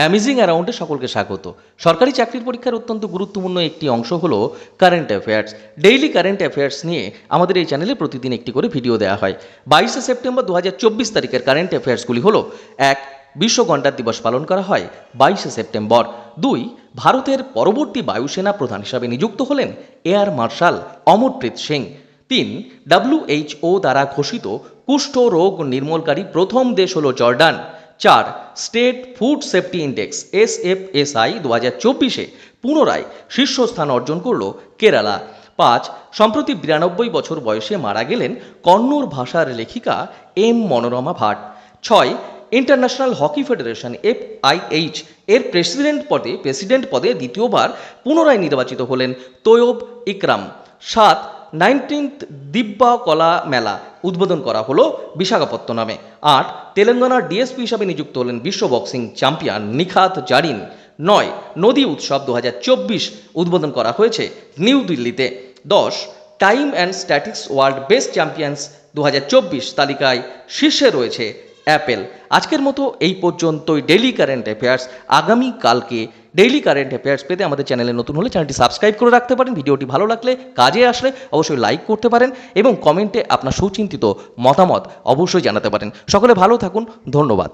Amazing অ্যারাউন্ডে সকলকে স্বাগত। সরকারি চাকরির পরীক্ষার অত্যন্ত গুরুত্বপূর্ণ একটি অংশ হলো current affairs daily current affairs নিয়ে আমাদের এই চ্যানেলে প্রতিদিন একটি করে ভিডিও দেওয়া হয়। বাইশে সেপ্টেম্বর দু হাজার চব্বিশ তারিখের কারেন্ট অ্যাফেয়ার্সগুলি হলো, এক বিশ্ব গন্ডার দিবস পালন করা হয় বাইশে সেপ্টেম্বর। দুই, ভারতের পরবর্তী বায়ুসেনা প্রধান হিসাবে নিযুক্ত হলেন এয়ার মার্শাল অমরপ্রীত সিং। তিন ডাব্লিউএইচও দ্বারা ঘোষিত কুষ্ঠ রোগ নির্মূলকারী প্রথম দেশ হল জর্ডান। চার, state food safety index S F S I দু হাজার চব্বিশে পুনরায় শীর্ষস্থান অর্জন করল কেরালা। পাঁচ, সম্প্রতি বিরানব্বই বছর বয়সে মারা গেলেন কন্নড় ভাষার লেখিকা এম মনোরমা ভাট। ছয়, international hockey federation F IH এর প্রেসিডেন্ট পদে প্রেসিডেন্ট পদে দ্বিতীয়বার পুনরায় নির্বাচিত হলেন তৈয়ব ইকরাম। সাত নাইনটিন্থ দিব্যা কলা মেলা উদ্বোধন করা হলো বিশাখাপত্তনমে আট, তেলেঙ্গানার ডিএসপি হিসাবে নিযুক্ত হলেন বিশ্ব বক্সিং চ্যাম্পিয়ন নিখাত জারিন। নয়, নদী উৎসব দু হাজার চব্বিশ উদ্বোধন করা হয়েছে নিউ দিল্লিতে। দশ, time and statics world best champions দু হাজার চব্বিশ তালিকায় শীর্ষে রয়েছে অ্যাপেল আজকের মতো এই পর্যন্তই ডেইলি কারেন্ট অ্যাফেয়ার্স আগামী কালকে ডেইলি কারেন্ট অ্যাফেয়ার্স পেতে আমাদের চ্যানেলে নতুন হলে চ্যানেলটি সাবস্ক্রাইব করে রাখতে পারেন। ভিডিওটি ভালো লাগলে কাজে আসলে অবশ্যই লাইক করতে পারেন এবং কমেন্টে আপনার সুচিন্তিত মতামত অবশ্যই জানাতে পারেন। সকলে ভালো থাকুন। ধন্যবাদ।